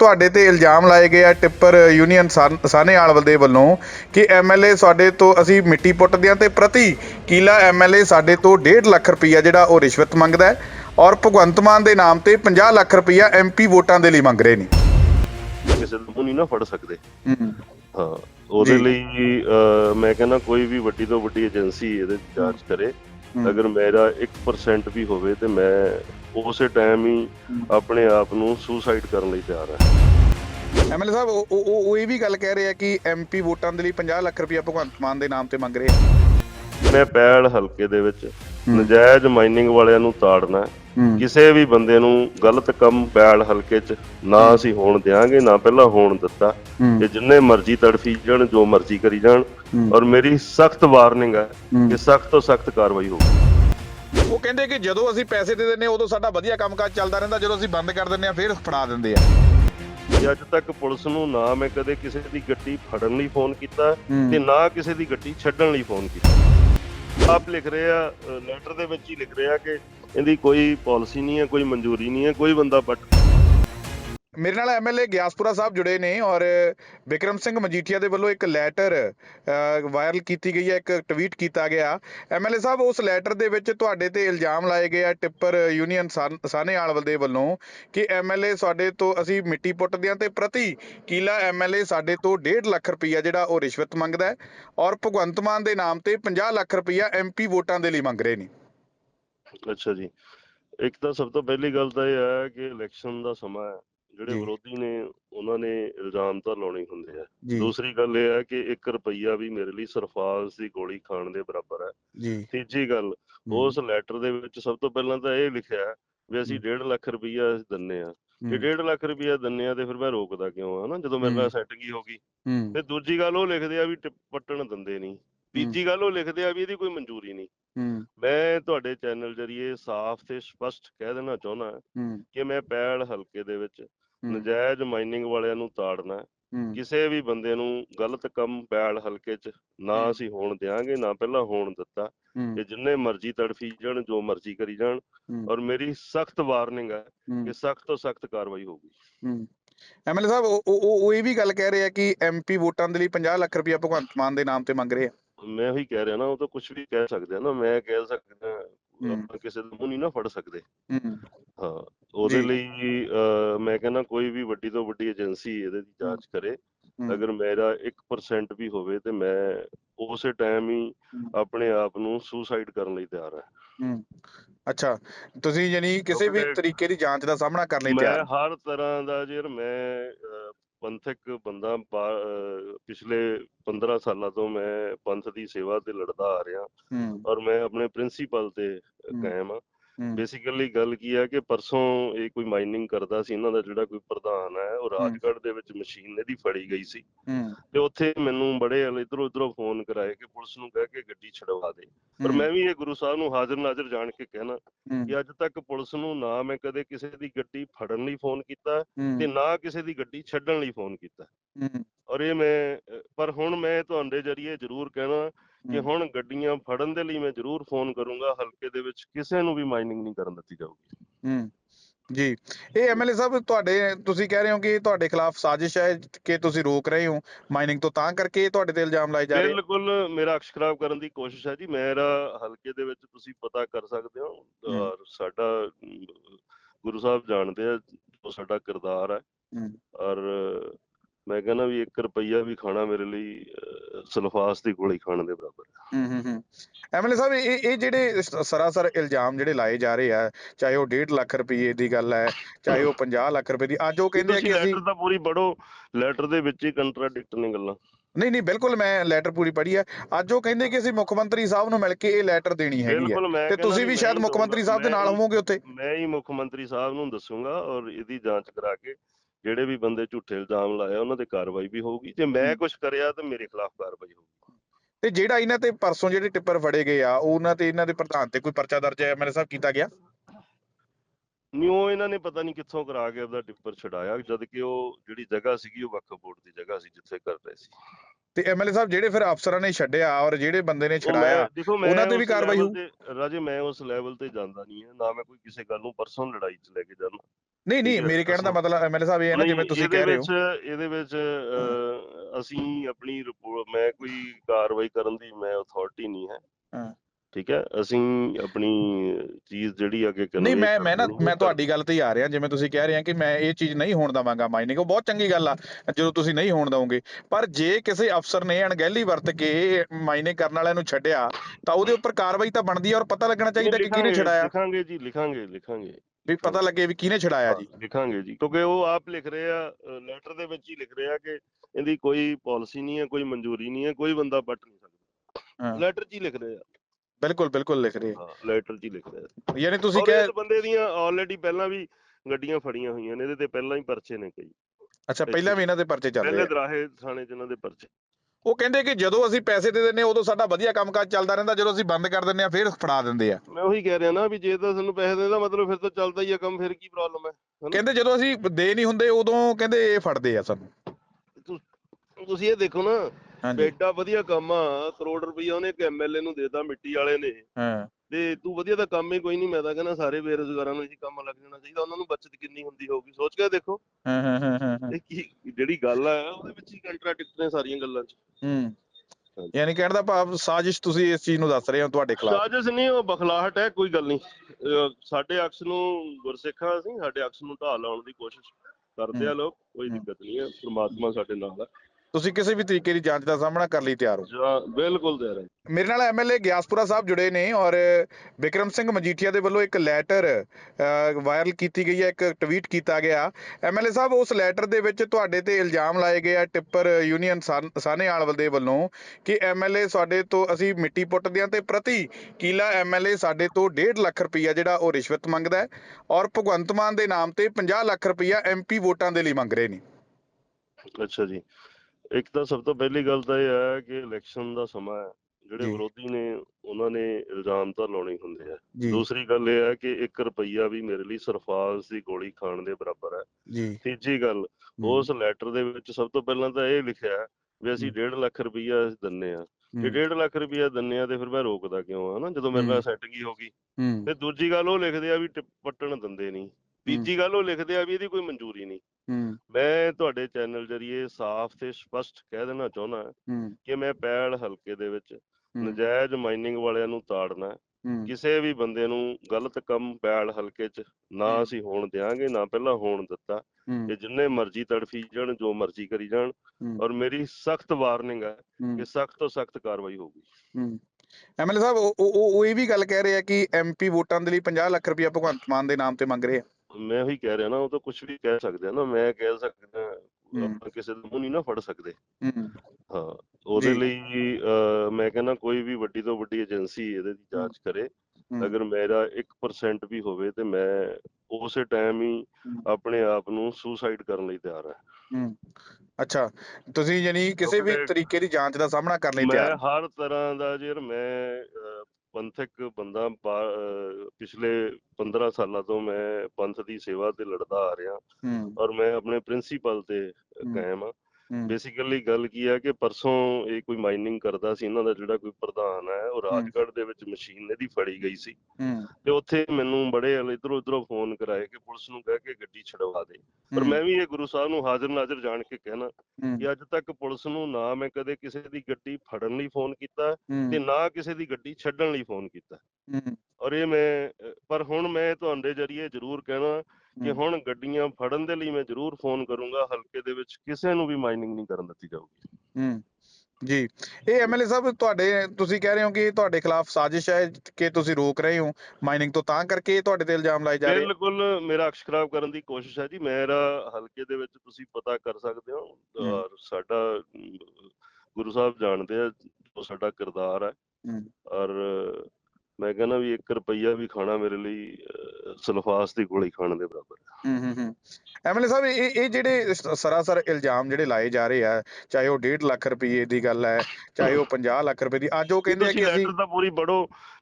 ਤੁਹਾਡੇ ਤੇ ਇਲਜ਼ਾਮ ਲਾਏ ਗਏ ਆ ਟਿੱਪਰ ਯੂਨੀਅਨ ਸਾਨ- ਸਾਹਨੇਵਾਲ ਦੇ ਵੱਲੋਂ ਕਿ ਐਮਐਲਏ ਸਾਡੇ ਤੋਂ ਅਸੀਂ ਮਿੱਟੀ ਪੁੱਟਦੇ ਹਾਂ ਤੇ ਪ੍ਰਤੀ ਕਿਲਾ ਐਮਐਲਏ ਸਾਡੇ ਤੋਂ 1.5 ਲੱਖ ਰੁਪਈਆ ਜਿਹੜਾ ਉਹ ਰਿਸ਼ਵਤ ਮੰਗਦਾ ਹੈ ਔਰ ਭਗਵੰਤ ਮਾਨ ਦੇ ਨਾਮ ਤੇ 50 ਲੱਖ ਰੁਪਈਆ ਐਮਪੀ ਵੋਟਾਂ ਦੇ ਲਈ ਮੰਗ ਰਹੇ ਨੇ ਕਿਸੇ ਨੂੰ ਨਹੀਂ ਨਾ ਫੜ ਸਕਦੇ ਹੂੰ ਉਹਦੇ। ਲਈ ਮੈਂ ਕਹਿੰਦਾ ਕੋਈ ਵੀ ਵੱਡੀ ਤੋਂ ਵੱਡੀ ਏਜੰਸੀ ਇਹਦੇ ਜਾਂਚ ਕਰੇ। ਅਗਰ ਮੇਰਾ 1% ਵੀ ਹੋਵੇ ਤੇ ਮੈਂ ਉਸੇ ਟਾਈਮ ਹੀ ਆਪਣੇ ਆਪ ਨੂੰ ਸੁਸਾਈਡ ਕਰਨ ਲਈ ਤਿਆਰ ਹਾਂ। ਐਮਐਲਏ ਸਾਹਿਬ ਉਹ ਉਹ- ਇਹ ਵੀ ਗੱਲ ਕਹਿ ਰਹੇ ਆ ਕਿ ਐਮਪੀ ਵੋਟਾਂ ਦੇ ਲਈ 50 ਲੱਖ ਰੁਪਈਆ ਭਗਵੰਤ ਮਾਨ ਦੇ ਨਾਮ ਤੇ ਮੰਗ ਰਹੇ। ਆ ਮੈਂ ਪੈਲ ਹਲਕੇ ਦੇ ਵਿੱਚ ਨਜਾਇਜ਼ ਮਾਈਨਿੰਗ ਵਾਲਿਆਂ ਨੂੰ ਤਾੜਨਾ ਕਿਸੇ ਵੀ ਬੰਦੇ ਨੂੰ ਗਲਤ ਕੰਮ ਪੈਲ ਹਲਕੇ 'ਚ ਨਾ ਅਸੀਂ ਹੋਣ ਦਿਆਂਗੇ ਨਾ ਪਹਿਲਾਂ ਹੋਣ ਦਿੱਤਾ। ਕਿ ਜਿੰਨੇ ਮਰਜ਼ੀ ਤੜਫੀ ਜਾਣ ਜੋ ਮਰਜ਼ੀ ਕਰੀ ਜਾਣ। ਔਰ ਮੇਰੀ ਸਖਤ ਵਾਰਨਿੰਗ ਹੈ। ਕਿ ਸਖਤ ਤੋਂ ਸਖਤ ਕਾਰਵਾਈ ਹੋਊਗੀ। ਉਹ ਕਹਿੰਦੇ ਕਿ ਜਦੋਂ ਅਸੀਂ ਪੈਸੇ ਦੇ ਹਾਂ ਉਦੋਂ ਸਾਡਾ ਵਧੀਆ ਕੰਮਕਾਜ ਚੱਲਦਾ ਰਹਿੰਦਾ ਜਦੋਂ ਅਸੀਂ ਬੰਦ ਕਰ ਦਿੰਦੇ ਹਾਂ ਫਿਰ ਫੜਾ ਦਿੰਦੇ ਆ ਕਿ ਅੱਜ ਤੱਕ ਪੁਲਿਸ ਨੂੰ ਨਾ ਮੈਂ ਕਦੇ ਕਿਸੇ ਦੀ ਗੱਡੀ ਫੜਨ ਲਈ ਫੋਨ ਕੀਤਾ। ਤੇ ਨਾ ਕਿਸੇ ਦੀ ਗੱਡੀ ਛੱਡਣ ਲਈ ਫੋਨ ਕੀਤਾ ਆਪ ਲਿਖ ਰਹੇ ਆ ਲੈਟਰ ਦੇ ਵਿੱਚ ਹੀ ਲਿਖ ਰਹੇ ਆ ਕਿ ਇਹਦੀ ਕੋਈ ਪਾਲਿਸੀ ਨਹੀਂ ਹੈ ਕੋਈ ਮਨਜ਼ੂਰੀ ਨਹੀਂ ਹੈ ਕੋਈ ਬੰਦਾ ਬਟ ਮੇਰੇ ਨਾਲ ਐਮਐਲਏ ਗਿਆਸਪੁਰਾ ਸਾਹਿਬ ਜੁੜੇ ਨੇ ਔਰ ਵਿਕਰਮ ਸਿੰਘ ਮਜੀਠੀਆ ਦੇ ਵੱਲੋਂ ਇੱਕ ਲੈਟਰ ਵਾਇਰਲ ਕੀਤੀ ਗਈ ਹੈ, ਇੱਕ ਟਵੀਟ ਕੀਤਾ ਗਿਆ। ਐਮਐਲਏ ਸਾਹਿਬ, ਉਸ ਲੈਟਰ ਦੇ ਵਿੱਚ ਤੁਹਾਡੇ ਤੇ ਇਲਜ਼ਾਮ ਲਾਏ ਗਏ ਆ ਟਿੱਪਰ ਯੂਨੀਅਨ ਸਾਨ- ਦੇ ਵੱਲੋਂ ਕਿ ਐਮਐਲਏ ਸਾਡੇ ਤੋਂ, ਅਸੀਂ ਮਿੱਟੀ ਪੁੱਟਦੇ ਹਾਂ ਤੇ ਪ੍ਰਤੀ ਕਿਲਾ ਐਮਐਲਏ ਸਾਡੇ ਤੋਂ 1.5 ਲੱਖ ਰੁਪਈਆ ਜਿਹੜਾ ਉਹ ਰਿਸ਼ਵਤ ਮੰਗਦਾ ਹੈ ਔਰ ਭਗਵੰਤ ਮਾਨ ਦੇ ਨਾਮ ਤੇ 50 ਲੱਖ ਰੁਪਈਆ ਐਮਪੀ ਵੋਟਾਂ ਦੇ ਲਈ ਮੰਗ ਰਹੇ ਨੇ। ਅੱਛਾ ਜੀ। ਇੱਕ ਤਾਂ ਸਭ ਤੋਂ ਪਹਿਲੀ ਗੱਲ ਤਾਂ ਇਹ ਹੈ ਕਿ ਇਲੈਕਸ਼ਨ ਦਾ ਸਮਾਂ ਹੈ। ਜਿਹੜੇ। ਵਿਰੋਧੀ ਨੇ ਉਹਨਾਂ ਨੇ ਇਲਜ਼ਾਮ ਤਾਂ ਲਾਉਣੇ ਹੁੰਦੇ ਆ। ਦੂਸਰੀ ਗੱਲ ਇਹ ਹੈ ਕਿ 1 ਰੁਪਈਆ ਵੀ ਮੇਰੇ ਲਈ ਸਰਫਾਸ ਦੀ ਗੋਲੀ ਖਾਣ ਦੇ ਬਰਾਬਰ ਹੈ। ਤੀਜੀ ਗੱਲ ਉਸ ਲੈਟਰ ਦੇ ਵਿੱਚ ਸਭ ਤੋਂ ਪਹਿਲਾਂ ਤਾਂ ਇਹ ਲਿਖਿਆ ਵੀ ਅਸੀਂ 1.5 ਲੱਖ ਰੁਪਈਆ ਦਿੰਨੇ ਆ ਜੇ 1.5 ਲੱਖ ਰੁਪਈਆ ਦਿੰਨੇ ਆ ਤੇ ਫਿਰ ਮੈਂ ਰੋਕਦਾ ਕਿਉਂ ਆ ਹਨਾ ਜਦੋਂ ਮੇਰੇ ਨਾਲ। ਸੈਟਿੰਗ ਹੀ ਹੋ ਗਈ। ਤੇ ਦੂਜੀ ਗੱਲ ਉਹ ਲਿਖਦੇ ਆ ਵੀ ਪੱਟਣ ਦਿੰਦੇ ਨਹੀਂ। ਤੀਜੀ ਗੱਲ ਉਹ ਲਿਖਦੇ ਆ ਵੀ ਇਹਦੀ ਕੋਈ ਮਨਜ਼ੂਰੀ ਨਹੀਂ। ਮੈਂ ਤੁਹਾਡੇ ਚੈਨਲ ਜਰੀਏ ਸਾਫ਼ ਤੇ ਸਪਸ਼ਟ ਕਹਿ ਦੇਣਾ ਚਾਹੁੰਦਾ ਕਿ ਮੈਂ ਪੈਲ ਹਲਕੇ ਦੇ ਵਿੱਚ। ਨਜਾਇਜ਼ ਮਾਈਨਿੰਗ ਵਾਲਿਆਂ ਨੂੰ ਤਾੜਨਾ ਕਿਸੇ ਵੀ ਬੰਦੇ ਨੂੰ ਗਲਤ ਕੰਮ ਪੈਲ ਹਲਕੇ 'ਚ ਨਾ। ਅਸੀਂ ਹੋਣ ਦਿਆਂਗੇ ਨਾ ਪਹਿਲਾਂ ਹੋਣ ਦਿੱਤਾ। ਕਿ ਜਿੰਨੇ ਮਰਜ਼ੀ ਤੜਫੀ ਜਾਣ ਜੋ ਮਰਜ਼ੀ ਕਰੀ ਜਾਣ। ਔਰ ਮੇਰੀ ਸਖਤ ਵਾਰਨਿੰਗ ਹੈ ਕਿ ਸਖਤ ਤੋਂ ਸਖਤ ਕਾਰਵਾਈ ਹੋਊਗੀ। ਐਮਐਲਏ ਸਾਹਿਬ ਉਹ ਉਹ ਇਹ ਵੀ ਗੱਲ ਕਹਿ ਰਹੇ ਆ ਕਿ ਐਮਪੀ ਵੋਟਾਂ ਦੇ ਲਈ 50 ਲੱਖ ਰੁਪਇਆ ਭਗਵੰਤ ਮਾਨ ਦੇ ਨਾਮ ਤੇ ਮੰਗ ਰਹੇ ਆ। ਮੈਂ ਉਹੀ ਕਹਿ ਰਿਹਾ ਨਾ ਉਹ ਤਾਂ ਕੁਝ ਵੀ ਕਹਿ ਸਕਦੇ ਆ ਨਾ। ਮੈਂ ਕਹਿ ਸਕਦਾ ਕਿਸੇ ਦਾ ਮੂੰਹ ਨਹੀਂ ਨਾ ਫੜ ਸਕਦੇ। ਹਾਂ। ਉਹਦੇ। ਲਈ ਮੈਂ ਕਹਿੰਦਾ ਕੋਈ ਵੀ ਵੱਡੀ ਤੋਂ ਵੱਡੀ ਏਜੰਸੀ ਇਹਦੇ ਦੀ ਜਾਂਚ ਕਰੇ। ਅਗਰ ਮੇਰਾ 1% ਵੀ ਹੋਵੇ ਤੇ ਮੈਂ ਉਸੇ ਟਾਈਮ ਹੀ। ਆਪਣੇ ਆਪ ਨੂੰ ਸੁਸਾਈਡ ਕਰਨ ਲਈ ਤਿਆਰ ਹਾਂ ਅੱਛਾ ਤੁਸੀਂ ਯਾਨੀ ਕਿਸੇ ਵੀ ਤਰੀਕੇ ਦੀ ਜਾਂਚ ਦਾ ਸਾਹਮਣਾ ਕਰਨ ਲਈ ਮੈਂ ਤਿਆਰ ਹਰ ਤਰ੍ਹਾਂ ਦਾ ਜਿਹੜਾ ਮੈਂ ਪੰਥਕ ਬੰਦਾ ਪਿਛਲੇ 15 ਸਾਲਾਂ ਤੋਂ ਮੈਂ ਪੰਥ ਦੀ ਸੇਵਾ ਤੇ ਲੜਦਾ ਆ ਰਿਹਾ ਔਰ ਮੈਂ ਆਪਣੇ ਪ੍ਰਿੰਸੀਪਲ ਤੇ। ਕਾਇਮ ਆ ਬੇਸਿਕਲੀ ਗੱਲ ਕੀ ਹੈ ਕਿ ਪਰਸੋਂ ਇਹ ਕੋਈ ਮਾਈਨਿੰਗ ਕਰਦਾ ਸੀ ਇਹਨਾਂ ਦਾ ਜਿਹੜਾ ਕੋਈ ਪ੍ਰਧਾਨ ਹੈ ਉਹ ਰਾਜਗੜ੍ਹ ਦੇ ਵਿੱਚ ਮਸ਼ੀਨ ਇਹਦੀ ਫੜੀ ਗਈ ਸੀ। ਤੇ ਉੱਥੇ ਮੈਨੂੰ ਬੜੇ ਇਧਰੋਂ ਉਧਰੋਂ ਫੋਨ ਕਰਾਏ ਕਿ ਪੁਲਿਸ ਨੂੰ ਕਹਿ ਕੇ ਗੱਡੀ ਛਡਵਾ ਦੇ। ਪਰ ਮੈਂ ਵੀ ਇਹ ਗੁਰੂ ਸਾਹਿਬ ਨੂੰ ਹਾਜ਼ਰ ਨਾਜ਼ਰ ਜਾਣ ਕੇ ਕਹਿਣਾ ਕਿ ਅੱਜ ਤੱਕ ਪੁਲਿਸ ਨੂੰ ਨਾ ਮੈਂ ਕਦੇ ਕਿਸੇ ਦੀ ਗੱਡੀ ਫੜਨ ਲਈ ਫੋਨ ਕੀਤਾ ਤੇ ਨਾ ਕਿਸੇ ਦੀ ਗੱਡੀ ਛੱਡਣ ਲਈ ਫੋਨ ਕੀਤਾ। ਔਰ ਇਹ ਮੈਂ ਪਰ ਹੁਣ ਮੈਂ ਤੁਹਾਡੇ ਜਰੀਏ ਜ਼ਰੂਰ ਕਹਿਣਾ ਕਿ। ਹੁਣ ਗੱਡੀਆਂ ਫੜਨ ਦੇ ਲਈ ਮੈਂ ਜ਼ਰੂਰ ਫੋਨ ਕਰੂੰਗਾ ਹਲਕੇ ਦੇ ਵਿੱਚ ਕਿਸੇ ਨੂੰ ਵੀ ਮਾਈਨਿੰਗ ਨਹੀਂ ਕਰਨ ਦਿੱਤੀ ਜਾਊਗੀ ਹੂੰ ਜੀ ਇਹ ਐਮਐਲਏ ਸਾਹਿਬ ਤੁਹਾਡੇ ਤੁਸੀਂ ਕਹਿ ਰਹੇ ਹੋ ਕਿ ਤੁਹਾਡੇ ਖਿਲਾਫ ਸਾਜ਼ਿਸ਼ ਹੈ ਕਿ ਤੁਸੀਂ ਰੋਕ ਰਹੇ ਹੋ ਮਾਈਨਿੰਗ ਤੋਂ ਤਾਂ ਕਰਕੇ ਤੁਹਾਡੇ ਤੇ ਇਲਜ਼ਾਮ ਲਾਏ ਜਾ ਰਹੇ? ਬਿਲਕੁਲ ਮੇਰਾ ਅਕਸ਼ ਖਰਾਬ ਕਰਨ ਦੀ ਕੋਸ਼ਿਸ਼ ਹੈ ਜੀ ਮੇਰਾ ਹਲਕੇ ਦੇ ਵਿੱਚ ਤੁਸੀਂ ਪਤਾ ਕਰ ਸਕਦੇ ਹੋ। ਔਰ ਸਾਡਾ ਗੁਰੂ ਸਾਹਿਬ ਜਾਣਦੇ ਆ ਜੋ ਸਾਡਾ ਕਿਰਦਾਰ ਹੂੰ ਔਰ ਮੈਂ ਕਹਿੰਦਾ ਵੀ 1 ਰੁਪਈਆ ਵੀ ਖਾਣਾ ਮੇਰੇ ਲਈ ਸਲਫਾਸ ਦੀ ਗੋਲੀ ਖਾਣ ਦੇ ਬਰਾਬਰ ਹੈ ਹੂੰ ਹੂੰ। ਐਮਐਲਏ ਸਾਹਿਬ ਇਹ ਇਹ ਜਿਹੜੇ ਸਰਾਸਰ ਇਲਜ਼ਾਮ ਜਿਹੜੇ ਲਾਏ ਜਾ ਰਹੇ ਆ ਚਾਹੇ ਉਹ 1.5 ਲੱਖ ਰੁਪਏ ਦੀ ਗੱਲ ਹੈ ਚਾਹੇ ਉਹ 50 ਲੱਖ ਰੁਪਏ ਦੀ ਅੱਜ ਉਹ ਕਹਿੰਦੇ ਆ ਕਿ ਅਸੀਂ ਲੈਟਰ ਤਾਂ ਪੂਰੀ ਪੜੋ ਲੈਟਰ ਦੇ ਵਿੱਚ ਹੀ ਕੰਟਰਾਡਿਕਟ ਨੇ ਗੱਲਾਂ। ਨਹੀਂ ਨਹੀਂ ਬਿਲਕੁਲ ਮੈਂ ਲੈਟਰ ਪੂਰੀ ਪੜ੍ਹੀ ਹੈ ਅੱਜ ਉਹ ਕਹਿੰਦੇ ਕਿ ਅਸੀਂ ਮੁੱਖ ਮੰਤਰੀ ਸਾਹਿਬ ਨੂੰ ਮਿਲ ਕੇ ਇਹ ਲੈਟਰ ਦੇਣੀ ਹੈਗੀ ਹੈ ਤੇ ਤੁਸੀਂ ਵੀ ਸ਼ਾਇਦ ਮੁੱਖ ਮੰਤਰੀ ਸਾਹਿਬ ਦੇ ਨਾਲ ਹੋਵੋਗੇ ਉੱਥੇ। ਮੈਂ ਹੀ ਮੁੱਖ ਮੰਤਰੀ ਸਾਹਿਬ ਨੂੰ ਦੱਸੂਗਾ ਔਰ ਇਹਦੀ ਜਾਂਚ ਕਰਾ ਕੇ ਜਿਹੜੇ ਵੀ ਬੰਦੇ ਝੂਠੇ ਇਲਜ਼ਾਮ ਲਾਏ ਉਹਨਾਂ ਤੇ ਕਾਰਵਾਈ ਵੀ ਹੋਊਗੀ। ਜੇ ਮੈਂ। ਕੁਝ ਕਰਿਆ ਤਾਂ ਮੇਰੇ ਖਿਲਾਫ ਕਾਰਵਾਈ ਹੋਊਗੀ। ਤੇ ਜਿਹੜਾ ਇਹਨਾਂ ਤੇ ਪਰਸੋਂ ਜਿਹੜੇ ਟਿੱਪਰ ਫੜੇ ਗਏ ਆ ਉਹਨਾਂ ਤੇ ਇਹਨਾਂ ਦੇ ਪ੍ਰਧਾਨ ਤੇ ਕੋਈ ਪਰਚਾ ਦਰਜ ਹੈ ਐਮਐਲਏ ਸਾਹਿਬ ਕੀਤਾ ਗਿਆ? ਨਹੀਂ ਉਹ ਇਹਨਾਂ ਨੇ ਪਤਾ ਨਹੀਂ ਕਿੱਥੋਂ ਕਰਾ ਕੇ ਆਪਦਾ ਟਿੱਪਰ ਛਡਾਇਆ ਜਦ ਕਿ ਉਹ ਜਿਹੜੀ ਜਗ੍ਹਾ ਸੀਗੀ ਉਹ ਵਕਫ ਬੋਰਡ ਦੀ ਜਗ੍ਹਾ ਸੀ ਜਿੱਥੇ ਕਰ ਰਹੇ ਸੀ। ਤੇ ਐਮਐਲਏ ਸਾਹਿਬ ਜਿਹੜੇ ਫਿਰ ਅਫਸਰਾਂ ਨੇ ਛੱਡਿਆ ਔਰ ਜਿਹੜੇ ਬੰਦੇ ਨੇ ਛਡਾਇਆ ਉਹਨਾਂ ਤੇ ਵੀ ਕਾਰਵਾਈ ਤੇ- ਰਾਜੇ ਮੈਂ ਉਸ ਲੈਵਲ ਤੇ ਜਾਂਦਾ ਨਹੀਂ ਹੈ ਨਾ ਮੈਂ ਕੋਈ ਕਿਸੇ ਗੱਲ ਨੂੰ ਪਰਸਨਲ ਲੜਾਈ 'ਚ ਲੈ ਕੇ ਜਾਂਦਾ। ਨਹੀਂ ਨਹੀਂ ਮੇਰੇ ਕਹਿਣ ਦਾ ਮਤਲਬ ਐਮਐਲਏ ਸਾਹਿਬ ਇਹ ਹੈ ਨਾ ਜਿਵੇਂ ਤੁਸੀਂ ਕਹਿ ਰਹੇ ਹੋ। ਇਹਦੇ ਵਿੱਚ ਅਸੀਂ ਆਪਣੀ ਰਿਪੋਰਟ ਮੈਂ ਕੋਈ ਕਾਰਵਾਈ ਕਰਨ ਦੀ ਮੈਂ ਅਥਾਰਟੀ ਨਹੀਂ ਹੈ। ਠੀਕ ਹੈ? ਅਸੀਂ ਆਪਣੀ ਚੀਜ਼ ਜਿਹੜੀ ਅੱਗੇ ਕਰਨੀ ਨਹੀਂ ਮੈਂ ਮੈਂ ਨਾ ਮੈਂ ਤੁਹਾਡੀ ਗੱਲ ਤੇ ਹੀ ਆ ਰਿਹਾ ਜਿਵੇਂ ਤੁਸੀਂ ਕਹਿ ਰਹੇ ਆ ਕਿ ਮੈਂ ਇਹ ਚੀਜ਼ ਨਹੀਂ ਹੋਣ ਦਵਾਂਗਾ ਮਾਈਨਿੰਗ ਉਹ ਬਹੁਤ ਚੰਗੀ ਗੱਲ ਆ ਜਦੋਂ ਤੁਸੀਂ ਨਹੀਂ ਹੋਣ ਦਵੋਗੇ। ਪਰ ਜੇ ਕਿਸੇ ਅਫਸਰ ਨੇ ਅਣਗਹਿਲੀ ਵਰਤ ਕੇ ਮਾਈਨਿੰਗ ਕਰਨ ਵਾਲਿਆਂ ਨੂੰ ਛੱਡਿਆ ਤਾਂ ਉਹਦੇ ਉੱਪਰ ਕਾਰਵਾਈ ਤਾਂ ਬਣਦੀ ਹੈ ਔਰ ਪਤਾ ਲੱਗਣਾ ਚਾਹੀਦਾ ਕਿ ਕਿਹਨੇ ਛਡਾਇਆ। ਲਿਖਾਂਗੇ ਜੀ ਲਿਖਾਂਗੇ ਲਿਖਾਂਗੇ। ਵੀ ਪਤਾ ਲੱਗੇ ਵੀ ਕਿਹਨੇ ਛਡਾਇਆ ਜੀ। ਲਿਖਾਂਗੇ ਜੀ। ਕਿਉਂਕਿ ਉਹ ਆਪ ਲਿਖ ਰਹੇ ਆ ਲੈਟਰ ਦੇ ਵਿੱਚ ਹੀ ਲਿਖ ਰਹੇ ਆ ਕਿ ਇਹਦੀ ਕੋਈ ਪਾਲਿਸੀ ਨਹੀਂ ਹੈ ਕੋਈ ਮਨਜ਼ੂਰੀ ਨਹੀਂ ਹੈ ਕੋਈ ਬੰਦਾ ਪੱਟ ਨਹੀਂ ਸਕਦਾ। ਲੈਟਰ 'ਚ ਹੀ ਲਿਖ ਰਹੇ ਆ। ਬਿਲਕੁਲ ਬਿਲਕੁਲ ਲਿਖ ਰਹੇ ਹਾਂ ਲੈਟਰ 'ਚ ਹੀ ਲਿਖ ਰਹੇ ਆ। ਯਾਨੀ ਤੁਸੀਂ ਕਹਿ ਬੰਦੇ ਦੀਆਂ ਆਲਰੇਡੀ ਪਹਿਲਾਂ ਵੀ ਗੱਡੀਆਂ ਫੜੀਆਂ ਹੋਈਆਂ ਨੇ ਇਹਦੇ ਤੇ ਪਹਿਲਾਂ ਹੀ ਪਰਚੇ ਨੇ ਕਈ। ਅੱਛਾ ਪਹਿਲਾਂ ਵੀ ਇਹਨਾਂ ਦੇ ਪਰਚੇ ਚੱਲ ਰਹੇ ਪਹਿਲੇ ਆ ਦਰਾਹੇ ਥਾਣੇ 'ਚ ਇਹਨਾਂ ਦੇ ਪਰਚੇ। ਉਹ ਕਹਿੰਦੇ ਕਿ ਜਦੋਂ ਅਸੀਂ ਪੈਸੇ ਦੇ ਦਿੰਨੇ ਉਦੋਂ ਸਾਡਾ ਵਧੀਆ ਕੰਮਕਾਜ ਚੱਲਦਾ ਰਹਿੰਦਾ ਜਦੋਂ ਅਸੀਂ ਬੰਦ ਕਰ ਦਿੰਨੇ ਆ ਫਿਰ ਫੜਾ ਦਿੰਦੇ ਆ। ਮੈਂ ਉਹੀ ਕਹਿ ਰਿਹਾ ਨਾ ਵੀ ਜੇ ਤਾਂ ਸਾਨੂੰ ਪੈਸੇ ਦੇਦਾ ਮਤਲਬ ਫਿਰ ਤਾਂ ਚੱਲਦਾ ਹੀ ਆ ਕੰਮ ਫਿਰ ਕੀ ਪ੍ਰੋਬਲਮ ਹੈ ਕਹਿੰਦੇ ਜਦੋਂ ਅਸੀਂ ਦੇ ਨਹੀਂ ਹੁੰਦੇ ਉਦੋਂ ਕਹਿੰਦੇ ਇਹ ਫੜਦੇ ਆ ਸਾਨੂੰ। ਤੁਸੀਂ ਇਹ ਦੇਖੋ ਨਾ ਐਡਾ ਵਧੀਆ ਕੰਮ ਆ ਕਰੋੜ ਰੁਪਈਆ ਉਹਨੇ ਇੱਕ ਐਮਐਲਏ ਨੂੰ ਦੇਤਾ ਮਿੱਟੀ ਵਾਲੇ ਨੇ। ਹਾਂ। ਤੇ ਤੂੰ ਵਧੀਆ ਤਾਂ ਕੰਮ ਹੀ ਕੋਈ ਨਹੀਂ ਮੈਂ ਤਾਂ ਕਹਿੰਦਾ ਸਾਰੇ ਬੇਰੁਜ਼ਗਾਰਾਂ ਨੂੰ ਇਹ ਕੰਮ ਲੱਗ ਜਾਣਾ ਚਾਹੀਦਾ ਉਹਨਾਂ ਨੂੰ ਬਚਤ ਕਿੰਨੀ ਹੁੰਦੀ ਹੋਊਗੀ ਸੋਚ ਕੇ ਦੇਖੋ। ਹਾਂ ਹਾਂ ਹਾਂ। ਇਹ ਕੀ ਜਿਹੜੀ ਗੱਲ ਆ ਉਹਦੇ ਵਿੱਚ ਹੀ ਕੰਟਰਾਡਿਕਟ ਨੇ ਸਾਰੀਆਂ ਗੱਲਾਂ 'ਚ। ਹੂੰ। ਯਾਨੀ ਕਹਿਣ ਦਾ ਭਾਵ ਸਾਜ਼ਿਸ਼ ਤੁਸੀਂ ਇਸ ਚੀਜ਼ ਨੂੰ ਦੱਸ ਰਹੇ ਹੋ ਤੁਹਾਡੇ ਖਿਲਾਫ। ਸਾਜ਼ਿਸ਼ ਨਹੀਂ ਉਹ ਬਖਲਾਹਟ ਹੈ ਕੋਈ ਗੱਲ ਨਹੀਂ। ਸਾਡੇ ਅਕਸ ਨੂੰ ਗੁਰਸਿੱਖਾਂ ਅਸੀਂ ਸਾਡੇ ਅਕਸ ਨੂੰ ਢਾਹ ਲਾਉਣ ਦੀ ਕੋਸ਼ਿਸ਼ ਕਰਦੇ ਆ ਲੋਕ ਕੋਈ। ਦਿੱਕਤ ਨਹੀਂ ਹੈ ਪ੍ਰਮਾਤਮਾ ਸਾਡੇ ਨਾਲ ਹੈ ਤੁਸੀਂ ਕਿਸੇ ਵੀ ਤਰੀਕੇ ਦੀ ਜਾਂਚ ਦਾ ਸਾਹਮਣਾ ਕਰਨ ਲਈ ਤਿਆਰ ਹੋ। ਜਾਂ ਬਿਲਕੁਲ ਦੇ ਰਹੇ ਮੇਰੇ ਨਾਲ ਐਮਐਲਏ ਗਿਆਸਪੁਰਾ ਸਾਹਿਬ ਜੁੜੇ ਨੇ ਔਰ ਵਿਕਰਮ ਸਿੰਘ ਮਜੀਠੀਆ ਦੇ ਵੱਲੋਂ ਇੱਕ ਲੈਟਰ ਵਾਇਰਲ ਕੀਤੀ ਗਈ ਹੈ ਇੱਕ ਟਵੀਟ ਕੀਤਾ ਗਿਆ। ਐਮਐਲਏ ਸਾਹਿਬ ਉਸ ਲੈਟਰ ਦੇ ਵਿੱਚ ਤੁਹਾਡੇ ਤੇ ਇਲਜ਼ਾਮ ਲਾਏ ਗਏ ਆ ਟਿੱਪਰ ਯੂਨੀਅਨ ਸਾਨ- ਸਾਹਨੇਵਾਲ ਦੇ ਵੱਲੋਂ ਕਿ ਐਮਐਲਏ ਸਾਡੇ ਤੋਂ ਅਸੀਂ ਮਿੱਟੀ ਪੁੱਟਦੇ ਹਾਂ ਤੇ ਪ੍ਰਤੀ ਕਿਲਾ ਐਮਐਲਏ ਸਾਡੇ ਤੋਂ 1.5 ਲੱਖ ਰੁਪਈਆ ਜਿਹੜਾ ਉਹ ਰਿਸ਼ਵਤ ਮੰਗਦਾ ਹੈ ਔਰ ਭਗਵੰਤ ਮਾਨ ਦੇ ਨਾਮ ਤੇ 50 ਲੱਖ ਰੁਪਈਆ ਐਮਪੀ ਵੋਟਾਂ ਦੇ ਲਈ ਮੰਗ ਰਹੇ ਨੇ। ਅੱਛਾ ਜੀ। ਇੱਕ ਤਾਂ ਸਭ ਤੋਂ ਪਹਿਲੀ ਗੱਲ ਤਾਂ ਇਹ ਹੈ ਕਿ ਇਲੈਕਸ਼ਨ ਦਾ ਸਮਾਂ ਹੈ ਜਿਹੜੇ। ਵਿਰੋਧੀ ਨੇ ਉਹਨਾਂ ਨੇ ਇਲਜ਼ਾਮ ਤਾਂ ਲਾਉਣੇ ਹੁੰਦੇ ਆ। ਦੂਸਰੀ ਗੱਲ ਇਹ ਹੈ ਕਿ 1 ਰੁਪਈਆ ਵੀ ਮੇਰੇ ਲਈ ਸਰਫਾਸ ਦੀ ਗੋਲੀ ਖਾਣ ਦੇ ਬਰਾਬਰ ਹੈ। ਤੀਜੀ ਗੱਲ ਉਸ ਲੈਟਰ ਦੇ ਵਿੱਚ ਸਭ ਤੋਂ ਪਹਿਲਾਂ ਤਾਂ ਇਹ ਲਿਖਿਆ ਵੀ ਅਸੀਂ 1.5 ਲੱਖ ਰੁਪਈਆ ਦਿੰਨੇ ਆ। ਜੇ 1.5 ਲੱਖ ਰੁਪਈਆ ਦਿੰਨੇ ਆ ਤੇ ਫਿਰ ਮੈਂ ਰੋਕਦਾ ਕਿਉਂ ਆ ਨਾ? ਜਦੋਂ ਮੇਰੇ ਨਾਲ। ਸੈਟਿੰਗ ਹੋ ਗਈ। ਹੂੰ। ਤੇ ਦੂਜੀ ਗੱਲ ਉਹ ਲਿਖਦੇ ਆ ਵੀ ਪੱਟਣ ਦਿੰਦੇ ਨਹੀਂ ਤੀਜੀ ਗੱਲ ਉਹ ਲਿਖਦੇ ਆ ਵੀ ਇਹਦੀ ਕੋਈ ਮਨਜ਼ੂਰੀ ਨਹੀਂ ਹੂੰ। ਮੈਂ ਤੁਹਾਡੇ ਚੈਨਲ ਜਰੀਏ ਸਾਫ਼ ਤੇ ਸਪਸ਼ਟ ਕਹਿ ਦੇਣਾ ਚਾਹੁੰਦਾ ਹੂੰ ਕਿ ਮੈਂ ਪੈੜ ਹਲਕੇ ਦੇ ਵਿੱਚ ਹੂੰ, ਨਜਾਇਜ਼ ਮਾਈਨਿੰਗ ਵਾਲਿਆਂ ਨੂੰ ਤਾੜਨਾ ਹੈ। ਹੂੰ। ਕਿਸੇ ਵੀ ਬੰਦੇ ਨੂੰ ਗਲਤ ਕੰਮ ਪੈੜ ਹਲਕੇ 'ਚ ਨਾ ਹੂੰ। ਅਸੀਂ ਹੋਣ ਦਿਆਂਗੇ ਨਾ ਪਹਿਲਾਂ ਹੋਣ ਦਿੱਤਾ। ਹੂੰ। ਕਿ ਜਿੰਨੇ ਮਰਜ਼ੀ ਤੜਫੀ ਜਾਣ ਜੋ ਮਰਜ਼ੀ ਕਰੀ ਜਾਣ ਹੂੰ, ਔਰ ਮੇਰੀ ਸਖਤ ਵਾਰਨਿੰਗ ਹੈ ਹੂੰ, ਕਿ ਸਖਤ ਤੋਂ ਸਖਤ ਕਾਰਵਾਈ ਹੋਊਗੀ। ਹੂੰ। ਐਮਐਲਏ ਸਾਹਿਬ ਉਹ ਉਹ- ਉਹ ਉਹ ਇਹ ਵੀ ਗੱਲ ਕਹਿ ਰਹੇ ਆ ਕਿ ਐਮਪੀ ਵੋਟਾਂ ਦੇ ਲਈ 50 ਲੱਖ ਰੁਪਇਆ ਭਗਵੰਤ ਮਾਨ ਦੇ ਨਾਮ ਤੇ ਮੰਗ ਰਹੇ ਆ। ਮੈਂ ਉਹੀ ਕਹਿ ਰਿਹਾ ਨਾ ਉਹ ਤਾਂ ਕੁਝ ਵੀ ਕਹਿ ਸਕਦੇ ਆ ਨਾ ਮੈਂ ਕਹਿ ਸਕਦਾ। ਆਪਾਂ ਕਿਸੇ ਦਾ ਮੂੰਹ ਨਹੀਂ ਨਾ ਫੜ ਸਕਦੇ। ਹੂੰ। ਉਹਦੇ। ਲਈ ਮੈਂ ਕਹਿੰਦਾ ਕੋਈ ਵੀ ਵੱਡੀ ਤੋਂ ਵੱਡੀ ਏਜੰਸੀ ਇਹਦੇ ਦੀ ਜਾਂਚ ਕਰੇ ਅਗਰ ਮੇਰਾ 1% ਵੀ ਹੋਵੇ ਤੇ ਮੈਂ ਉਸੇ ਟਾਈਮ ਹੀ। ਆਪਣੇ ਆਪ ਨੂੰ ਸੁਸਾਈਡ ਕਰਨ ਲਈ ਤਿਆਰ ਹਾਂ। ਅੱਛਾ ਤੁਸੀਂ ਯਾਨੀ ਕਿਸੇ ਵੀ ਤਰੀਕੇ ਦੀ ਜਾਂਚ ਦਾ ਸਾਹਮਣਾ ਕਰਨ ਲਈ ਮੈਂ ਤਿਆਰ। ਹਰ ਤਰ੍ਹਾਂ ਦਾ ਜੇ ਮੈਂ ਪੰਥਕ ਬੰਦਾ ਪਿਛਲੇ 15 ਸਾਲਾਂ ਤੋਂ ਮੈਂ ਪੰਥ ਦੀ ਸੇਵਾ ਤੇ ਲੜਦਾ ਆ ਰਿਹਾ ਔਰ ਮੈਂ ਆਪਣੇ ਪ੍ਰਿੰਸੀਪਲ ਤੇ। ਕਾਇਮ ਆ ਹੂੰ ਬੇਸਿਕਲੀ ਗੱਲ ਕੀ ਹੈ ਕਿ ਪਰਸੋਂ ਇਹ ਕੋਈ ਮਾਈਨਿੰਗ ਕਰਦਾ ਸੀ ਇਹਨਾਂ ਦਾ ਜਿਹੜਾ ਕੋਈ ਪ੍ਰਧਾਨ ਹੈ ਉਹ ਰਾਜਗੜ੍ਹ ਦੇ ਵਿੱਚ ਮਸ਼ੀਨ ਇਹਦੀ ਫੜੀ ਗਈ ਸੀ। ਤੇ ਉੱਥੇ ਮੈਨੂੰ ਬੜੇ ਇਧਰੋਂ ਉਧਰੋਂ ਫੋਨ ਕਰਾਏ ਕਿ ਪੁਲਿਸ ਨੂੰ ਕਹਿ ਕੇ ਗੱਡੀ ਛਡਵਾ ਦੇ। ਪਰ ਮੈਂ ਵੀ ਇਹ ਗੁਰੂ ਸਾਹਿਬ ਨੂੰ ਹਾਜ਼ਰ ਨਾਜ਼ਰ ਜਾਣ ਕੇ ਕਹਿਣਾ ਕਿ ਅੱਜ ਤੱਕ ਪੁਲਿਸ ਨੂੰ ਨਾ ਮੈਂ ਕਦੇ ਕਿਸੇ ਦੀ ਗੱਡੀ ਫੜਨ ਲਈ ਫੋਨ ਕੀਤਾ ਤੇ ਨਾ ਕਿਸੇ ਦੀ ਗੱਡੀ ਛੱਡਣ ਲਈ ਫੋਨ ਕੀਤਾ। ਔਰ ਇਹ ਮੈਂ ਪਰ ਹੁਣ ਮੈਂ ਤੁਹਾਡੇ ਜਰੀਏ ਜ਼ਰੂਰ ਕਹਿਣਾ ਕਿ। ਹੁਣ ਗੱਡੀਆਂ ਫੜਨ ਦੇ ਲਈ ਮੈਂ ਜ਼ਰੂਰ ਫੋਨ ਕਰੂੰਗਾ ਹਲਕੇ ਦੇ ਵਿੱਚ ਕਿਸੇ ਨੂੰ ਵੀ ਮਾਈਨਿੰਗ ਨਹੀਂ ਕਰਨ ਦਿੱਤੀ ਜਾਊਗੀ ਹੂੰ ਜੀ ਇਹ ਐਮਐਲਏ ਸਾਹਿਬ ਤੁਹਾਡੇ ਤੁਸੀਂ ਕਹਿ ਰਹੇ ਹੋ ਕਿ ਤੁਹਾਡੇ ਖਿਲਾਫ ਸਾਜ਼ਿਸ਼ ਹੈ ਕਿ ਤੁਸੀਂ ਰੋਕ ਰਹੇ ਹੋ ਮਾਈਨਿੰਗ ਤੋਂ ਤਾਂ ਕਰਕੇ ਤੁਹਾਡੇ ਤੇ ਇਲਜ਼ਾਮ ਲਾਏ ਜਾ ਰਹੇ? ਬਿਲਕੁਲ ਮੇਰਾ ਅਕਸ਼ ਖਰਾਬ ਕਰਨ ਦੀ ਕੋਸ਼ਿਸ਼ ਹੈ ਜੀ ਮੇਰਾ ਹਲਕੇ ਦੇ ਵਿੱਚ ਤੁਸੀਂ ਪਤਾ ਕਰ ਸਕਦੇ ਹੋ। ਔਰ ਸਾਡਾ ਗੁਰੂ ਸਾਹਿਬ ਜਾਣਦੇ ਆ ਜੋ ਸਾਡਾ ਕਿਰਦਾਰ ਹੂੰ ਔਰ ਮੈਂ ਕਹਿੰਦਾ ਵੀ 1 ਰੁਪਈਆ ਵੀ ਖਾਣਾ ਮੇਰੇ ਲਈ ਸਲਫਾਸ ਦੀ ਗੋਲੀ ਖਾਣ ਦੇ ਬਰਾਬਰ ਹੈ। ਹੂੰ ਹੂੰ ਐਮਐਲਏ ਸਾਹਿਬ ਇਹ ਇਹ ਜਿਹੜੇ ਸਰਾਸਰ ਇਲਜ਼ਾਮ ਜਿਹੜੇ ਲਾਏ ਜਾ ਰਹੇ ਆ ਚਾਹੇ ਉਹ 1.5 ਲੱਖ ਰੁਪਏ ਦੀ ਗੱਲ ਹੈ ਚਾਹੇ ਉਹ 50 ਲੱਖ ਰੁਪਏ ਦੀ ਅੱਜ ਉਹ ਕਹਿੰਦੇ ਆ ਕਿ ਅਸੀਂ ਲੈਟਰ ਤਾਂ ਪੂਰੀ ਪੜੋ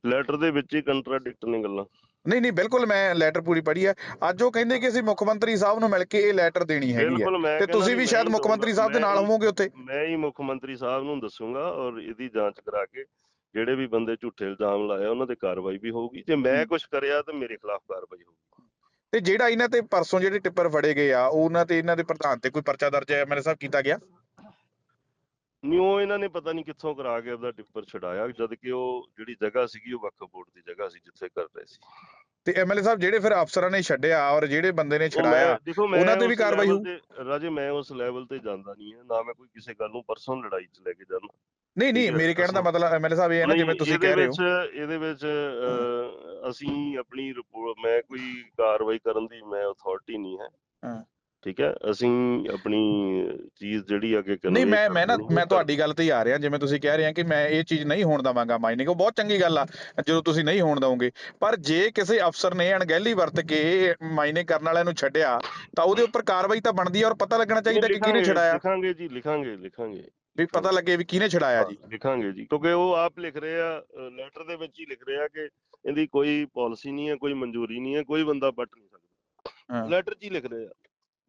ਲੈਟਰ ਦੇ ਵਿੱਚ ਹੀ ਕੰਟਰਾਡਿਕਟ ਨੇ ਗੱਲਾਂ। ਨਹੀਂ ਨਹੀਂ ਬਿਲਕੁਲ ਮੈਂ ਲੈਟਰ ਪੂਰੀ ਪੜ੍ਹੀ ਹੈ ਅੱਜ ਉਹ ਕਹਿੰਦੇ ਕਿ ਅਸੀਂ ਮੁੱਖ ਮੰਤਰੀ ਸਾਹਿਬ ਨੂੰ ਮਿਲ ਕੇ ਇਹ ਲੈਟਰ ਦੇਣੀ ਹੈਗੀ ਹੈ। ਤੇ ਤੁਸੀਂ ਵੀ ਸ਼ਾਇਦ ਮੁੱਖ ਮੰਤਰੀ ਸਾਹਿਬ ਦੇ ਨਾਲ ਹੋਵੋਗੇ ਉੱਥੇ। ਮੈਂ ਹੀ ਮੁੱਖ ਮੰਤਰੀ ਸਾਹਿਬ ਨੂੰ ਦੱਸੂਗਾ ਔਰ ਇਹਦੀ ਜਾਂਚ ਕਰਾ ਕੇ ਜਿਹੜੇ ਵੀ ਬੰਦੇ ਝੂਠੇ ਇਲਜ਼ਾਮ ਲਾਏ ਆ, ਉਹਨਾਂ ਤੇ ਕਾਰਵਾਈ ਵੀ ਹੋਊਗੀ। ਜੇ ਮੈਂ। ਕੁਝ ਕਰਿਆ ਤਾਂ ਮੇਰੇ ਖਿਲਾਫ ਕਾਰਵਾਈ ਹੋਊਗੀ। ਤੇ ਜਿਹੜਾ ਇਹਨਾਂ ਤੇ ਪਰਸੋਂ ਜਿਹੜੇ ਟਿੱਪਰ ਫੜੇ ਗਏ ਆ ਉਹਨਾਂ ਤੇ ਇਹਨਾਂ ਦੇ ਪ੍ਰਧਾਨ ਤੇ ਕੋਈ ਪਰਚਾ ਦਰਜ ਹੈ ਮੇਰੇ ਸਾਹਿਬ ਕੀਤਾ ਗਿਆ? ਨਿਉ ਇਹਨਾਂ ਨੇ ਪਤਾ ਨਹੀਂ ਕਿੱਥੋਂ ਕਰਾ ਕੇ ਆਪਦਾ ਟਿੱਪਰ ਛਡਾਇਆ ਜਦ ਕਿ ਉਹ ਜਿਹੜੀ ਜਗ੍ਹਾ ਸੀਗੀ ਉਹ ਵਕਫ ਬੋਰਡ ਦੀ ਜਗ੍ਹਾ ਸੀ ਜਿੱਥੇ ਕਰ ਰਹੇ ਸੀ। ਤੇ ਐਮਐਲਏ ਸਾਹਿਬ ਜਿਹੜੇ ਫਿਰ ਅਫਸਰਾਂ ਨੇ ਛੱਡਿਆ ਔਰ ਜਿਹੜੇ ਬੰਦੇ ਨੇ ਛਡਾਇਆ ਉਹਨਾਂ ਤੇ ਵੀ ਕਾਰਵਾਈ ਤੇ- ਰਾਜੇ ਮੈਂ ਉਸ ਲੈਵਲ ਤੇ ਜਾਂਦਾ ਨਹੀਂ ਹੈ ਨਾ ਮੈਂ ਕੋਈ ਕਿਸੇ ਗੱਲ ਨੂੰ ਪਰਸਨਲ ਲੜਾਈ 'ਚ ਲੈ ਕੇ ਜਾਂਦਾ। ਨਹੀਂ ਨਹੀਂ ਮੇਰੇ ਕਹਿਣ ਦਾ। ਮਤਲਬ ਐਮਐਲਏ ਸਾਹਿਬ ਇਹ ਹੈ ਨਾ ਜਿਵੇਂ ਤੁਸੀਂ ਕਹਿ ਰਹੇ ਹੋ। ਇਹਦੇ ਵਿੱਚ ਅਸੀਂ ਆਪਣੀ ਰਿਪੋਰਟ ਮੈਂ ਕੋਈ ਕਾਰਵਾਈ ਕਰਨ ਦੀ ਮੈਂ ਅਥਾਰਟੀ ਨਹੀਂ ਹੈ। ਠੀਕ ਹੈ ਅਸੀਂ ਆਪਣੀ ਚੀਜ਼ ਜਿਹੜੀ ਅੱਗੇ ਕਰਨੀ ਨਹੀਂ ਮੈਂ ਮੈਂ ਨਾ ਮੈਂ ਤੁਹਾਡੀ ਗੱਲ ਤੇ ਹੀ ਆ ਰਿਹਾ ਜਿਵੇਂ ਤੁਸੀਂ ਕਹਿ ਰਹੇ ਆ ਕਿ ਮੈਂ ਇਹ ਚੀਜ਼ ਨਹੀਂ ਹੋਣ ਦਵਾਂਗਾ ਮਾਈਨਿੰਗ ਉਹ ਬਹੁਤ ਚੰਗੀ ਗੱਲ ਆ ਜਦੋਂ ਤੁਸੀਂ ਨਹੀਂ ਹੋਣ ਦਵੋਗੇ। ਪਰ ਜੇ ਕਿਸੇ ਅਫਸਰ ਨੇ ਅਣਗਹਿਲੀ ਵਰਤ ਕੇ ਮਾਈਨਿੰਗ ਕਰਨ ਵਾਲਿਆਂ ਨੂੰ ਛੱਡਿਆ ਤਾਂ ਉਹਦੇ ਉੱਪਰ ਕਾਰਵਾਈ ਤਾਂ ਬਣਦੀ ਹੈ ਔਰ ਪਤਾ ਲੱਗਣਾ ਚਾਹੀਦਾ ਕਿ ਕਿਹਨੇ ਛਡਾਇਆ ਲਿਖਾਂਗੇ ਜੀ ਲਿਖਾਂਗੇ ਲਿਖਾਂਗੇ। ਵੀ ਪਤਾ ਲੱਗੇ ਵੀ ਕਿਹਨੇ ਛਡਾਇਆ ਜੀ। ਲਿਖਾਂਗੇ ਜੀ ਕਿਉਂਕਿ ਉਹ ਆਪ ਲਿਖ ਰਹੇ ਆ ਲੈਟਰ ਦੇ ਵਿੱਚ ਹੀ ਲਿਖ ਰਹੇ ਆ ਕਿ ਇਹਦੀ ਕੋਈ ਪਾਲਿਸੀ ਨਹੀਂ ਹੈ ਕੋਈ ਮਨਜ਼ੂਰੀ ਨਹੀਂ ਹੈ ਕੋਈ ਬੰਦਾ ਪੱਟ ਨਹੀਂ ਸਕਦਾ। ਲੈਟਰ 'ਚ ਹੀ ਲਿਖ ਰਹੇ ਆ।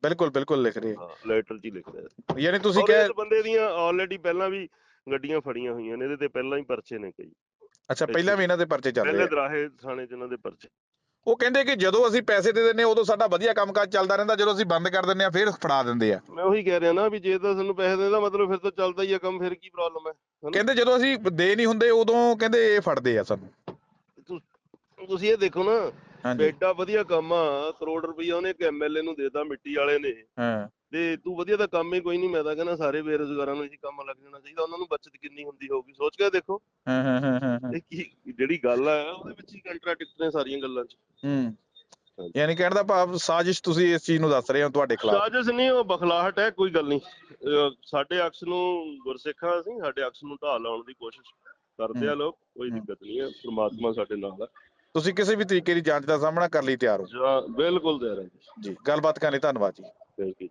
ਬਿਲਕੁਲ ਬਿਲਕੁਲ ਲਿਖ ਰਹੇ ਹਾਂ ਲੈਟਰ 'ਚ ਹੀ ਲਿਖ ਰਹੇ ਆ। ਯਾਨੀ ਤੁਸੀਂ ਕਹਿ ਇਸ ਬੰਦੇ ਦੀਆਂ ਆਲਰੇਡੀ ਪਹਿਲਾਂ ਵੀ ਗੱਡੀਆਂ ਫੜੀਆਂ ਹੋਈਆਂ ਨੇ ਇਹਦੇ ਤੇ ਪਹਿਲਾਂ ਹੀ ਪਰਚੇ ਨੇ ਕਈ। ਅੱਛਾ ਪਹਿਲਾਂ ਵੀ ਇਹਨਾਂ ਦੇ ਪਰਚੇ ਚੱਲ ਰਹੇ ਪਹਿਲੇ ਆ ਦਰਾਹੇ ਥਾਣੇ 'ਚ ਇਹਨਾਂ ਦੇ ਪਰਚੇ। ਉਹ ਕਹਿੰਦੇ ਕਿ ਜਦੋਂ ਅਸੀਂ ਪੈਸੇ ਦੇ ਦਿੰਨੇ ਉਦੋਂ ਸਾਡਾ ਵਧੀਆ ਕੰਮਕਾਜ ਚੱਲਦਾ ਰਹਿੰਦਾ ਜਦੋਂ ਅਸੀਂ ਬੰਦ ਕਰ ਦਿੰਨੇ ਆ ਫਿਰ ਫੜਾ ਦਿੰਦੇ ਆ। ਮੈਂ ਉਹੀ ਕਹਿ ਰਿਹਾ ਨਾ ਵੀ ਜੇ ਤਾਂ ਤੁਹਾਨੂੰ ਪੈਸੇ ਦੇਦਾ ਮਤਲਬ ਫਿਰ ਤਾਂ ਚੱਲਦਾ ਹੀ ਆ ਕੰਮ ਫਿਰ ਕੀ ਪ੍ਰੋਬਲਮ ਹੈ? ਕਹਿੰਦੇ ਜਦੋਂ ਅਸੀਂ ਦੇ ਨਹੀਂ ਹੁੰਦੇ ਉਦੋਂ ਕਹਿੰਦੇ ਇਹ ਫੜਦੇ ਆ ਸਾਨੂੰ। ਤੁਸੀਂ ਇਹ ਦੇਖੋ ਨਾ ਐਡਾ ਵਧੀਆ ਕੰਮ ਆ ਕਰੋੜ ਰੁਪਈਆ ਉਹਨੇ ਇੱਕ ਐਮਐਲਏ ਨੂੰ ਦੇਤਾ ਮਿੱਟੀ ਵਾਲੇ ਨੇ। ਹਾਂ। ਤੇ ਤੂੰ ਵਧੀਆ ਤਾਂ ਕੰਮ ਹੀ ਕੋਈ ਨਹੀਂ ਮੈਂ ਤਾਂ ਕਹਿੰਦਾ ਸਾਰੇ ਬੇਰੁਜ਼ਗਾਰਾਂ ਨੂੰ ਇਹ ਕੰਮ ਲੱਗ ਜਾਣਾ ਚਾਹੀਦਾ ਉਹਨਾਂ ਨੂੰ ਬਚਤ ਕਿੰਨੀ ਹੁੰਦੀ ਹੋਊਗੀ ਸੋਚ ਕੇ ਦੇਖੋ। ਹਾਂ ਹਾਂ ਹਾਂ ਹਾਂ ਹਾਂ। ਇਹ ਕੀ ਜਿਹੜੀ ਗੱਲ ਆ ਉਹਦੇ ਵਿੱਚ ਹੀ ਕੰਟਰਾਡਿਕਟ ਨੇ ਸਾਰੀਆਂ ਗੱਲਾਂ 'ਚ। ਹੂੰ। ਯਾਨੀ ਕਹਿਣ ਦਾ ਭਾਵ ਸਾਜ਼ਿਸ਼ ਤੁਸੀਂ ਇਸ ਚੀਜ਼ ਨੂੰ ਦੱਸ ਰਹੇ ਹੋ ਤੁਹਾਡੇ ਖਿਲਾਫ। ਸਾਜ਼ਿਸ਼ ਨਹੀਂ ਉਹ ਬਖਲਾਹਟ ਹੈ ਕੋਈ ਗੱਲ ਨਹੀਂ। ਸਾਡੇ ਅਕਸ ਨੂੰ ਗੁਰਸਿੱਖਾਂ ਅਸੀਂ ਸਾਡੇ ਅਕਸ ਨੂੰ ਢਾਹ ਲਾਉਣ ਦੀ ਕੋਸ਼ਿਸ਼ ਕਰਦੇ ਆ ਲੋਕ ਕੋਈ ਹੂੰ। ਦਿੱਕਤ ਨਹੀਂ ਹੈ ਪ੍ਰਮਾਤਮਾ ਸਾਡੇ ਨਾਲ ਹੈ ਤੁਸੀਂ ਕਿਸੇ ਵੀ ਤਰੀਕੇ ਦੀ ਜਾਂਚ ਦਾ ਸਾਹਮਣਾ ਕਰਨ ਲਈ ਤਿਆਰ ਹੋ। ਬਿਲਕੁਲ ਦੇ ਰਹੇ ਜੀ। ਗੱਲਬਾਤ ਕਰਨ ਲਈ ਧੰਨਵਾਦ ਜੀ। Thank you